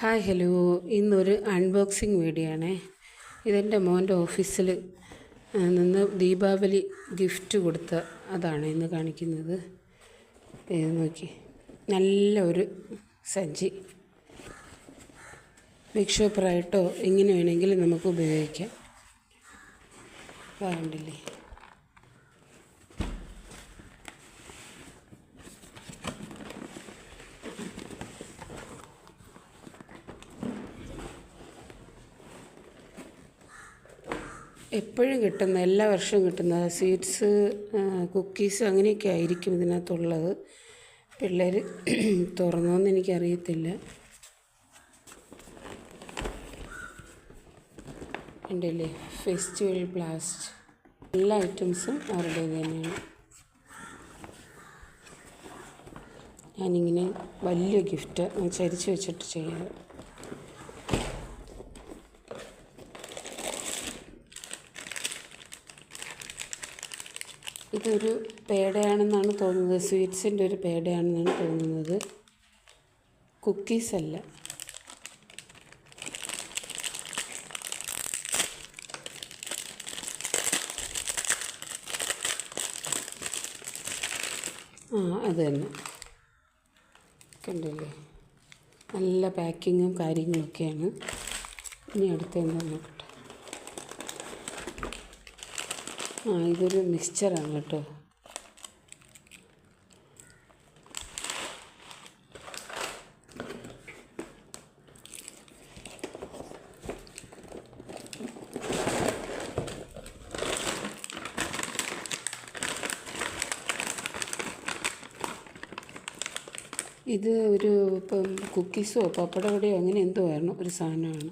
Hi hello. ഇന്നൊരു unboxing video ആണേ ഇതെന്റെ മോന്റെ ഓഫീസിൽ നിന്ന് ദീപാവലി ഗിഫ്റ്റ് കൊടുത്ത അതാണ് ഇന്ന് കാണിക്കുന്നത്. ഇത് നോക്കി. നല്ല ഒരു സഞ്ചി. ബിഗ് ഷോപ്പറായിട്ടോ ഇങ്ങനെ വേണമെങ്കിൽ നമുക്ക് ഉപയോഗിക്കാം. കണ്ടില്ലേ? എപ്പോഴും കിട്ടുന്ന എല്ലാ വർഷവും കിട്ടുന്ന സ്വീറ്റ്സ് കുക്കീസ് അങ്ങനെയൊക്കെ ആയിരിക്കും ഇതിനകത്തുള്ളത്. പിള്ളേർ തുറന്നോന്ന് എനിക്കറിയത്തില്ല. ഉണ്ടല്ലേ? Festival blast. എല്ലാ ഐറ്റംസും അവരുടെ തന്നെയാണ്. ഞാനിങ്ങനെ വലിയ ഗിഫ്റ്റ് ചരിച്ച് വെച്ചിട്ട് ചെയ്യാം ഇതൊരു പേടയാണെന്നാണ് തോന്നുന്നത്. സ്വീറ്റ്സിന്റെ ഒരു പേടയാണെന്നാണ് തോന്നുന്നത്. കുക്കീസ് അല്ല ആ അത് തന്നെ. കണ്ടില്ലേ? നല്ല പാക്കിങ്ങും കാര്യങ്ങളൊക്കെയാണ്. ഇനി അടുത്ത എന്താ ആ ഇതൊരു മിക്സ്ചറാണ് കേട്ടോ. ഇത് ഒരു ഇപ്പം കുക്കീസോ പപ്പടവടയോ അങ്ങനെ എന്തോ ആയിരുന്നു ഒരു സാധനമാണ്.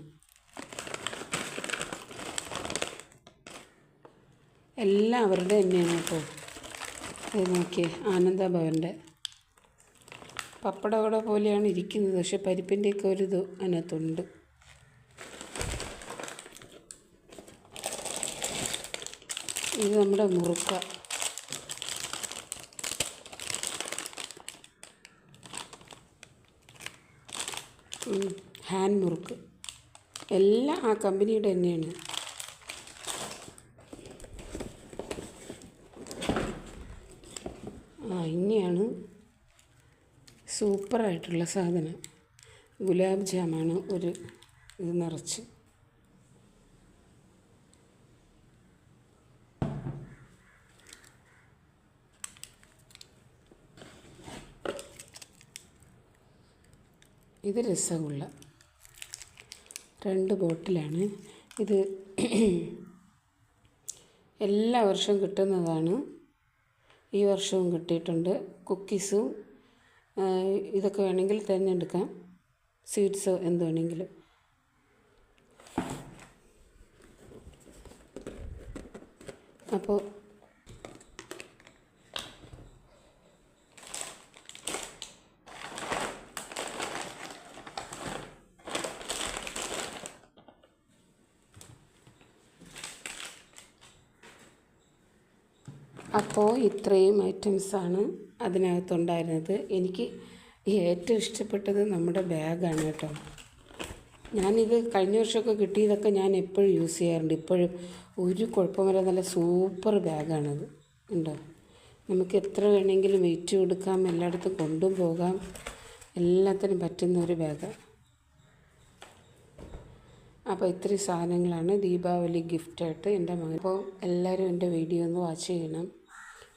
എല്ലാം അവരുടെ തന്നെയാണ് കേട്ടോ. ഇത് നോക്കിയേ ആനന്ദഭവന്റെ പപ്പടവട പോലെയാണ് ഇരിക്കുന്നത് പക്ഷെ പരിപ്പിന്റെയൊക്കെ ഒരു ഇത് അതിനകത്തുണ്ട്. ഇത് നമ്മുടെ മുറുക്ക. ഹാൻഡ് മുറുക്ക്. എല്ലാം ആ കമ്പനിയുടെ തന്നെയാണ്. ഇനിയാണ് സൂപ്പറായിട്ടുള്ള സാധനം. ഗുലാബ് ജാമാണ് ഒരു ഇത് നിറച്ച്. ഇത് രസഗുള്ള രണ്ട് ബോട്ടിലാണ്. ഇത് എല്ലാ വർഷവും കിട്ടുന്നതാണ്. ഈ വർഷവും കിട്ടിയിട്ടുണ്ട്. കുക്കീസും ഇതൊക്കെ വേണമെങ്കിൽ തിരഞ്ഞെടുക്കാം സ്വീറ്റ്സോ എന്ത് വേണമെങ്കിലും. അപ്പോൾ അപ്പോൾ ഇത്രയും ഐറ്റംസാണ് അതിനകത്തുണ്ടായിരുന്നത്. എനിക്ക് ഏറ്റവും ഇഷ്ടപ്പെട്ടത് നമ്മുടെ ബാഗാണ് കേട്ടോ. ഞാനിത് കഴിഞ്ഞ വർഷമൊക്കെ കിട്ടിയതൊക്കെ ഞാൻ എപ്പോഴും യൂസ് ചെയ്യാറുണ്ട്. ഇപ്പോഴും ഒരു കുഴപ്പമില്ല നല്ല സൂപ്പർ ബാഗാണത് ഉണ്ടോ? നമുക്ക് എത്ര വേണമെങ്കിലും വെയിറ്റ് കൊടുക്കാം എല്ലായിടത്തും കൊണ്ടും പോകാം. എല്ലാത്തിനും പറ്റുന്ന ഒരു ബാഗാണ് അപ്പോൾ ഇത്രയും സാധനങ്ങളാണ് ദീപാവലി ഗിഫ്റ്റായിട്ട് എന്റെ മകൻ. അപ്പോൾ എല്ലാവരും എന്റെ വീഡിയോ ഒന്ന് വാച്ച് ചെയ്യണം.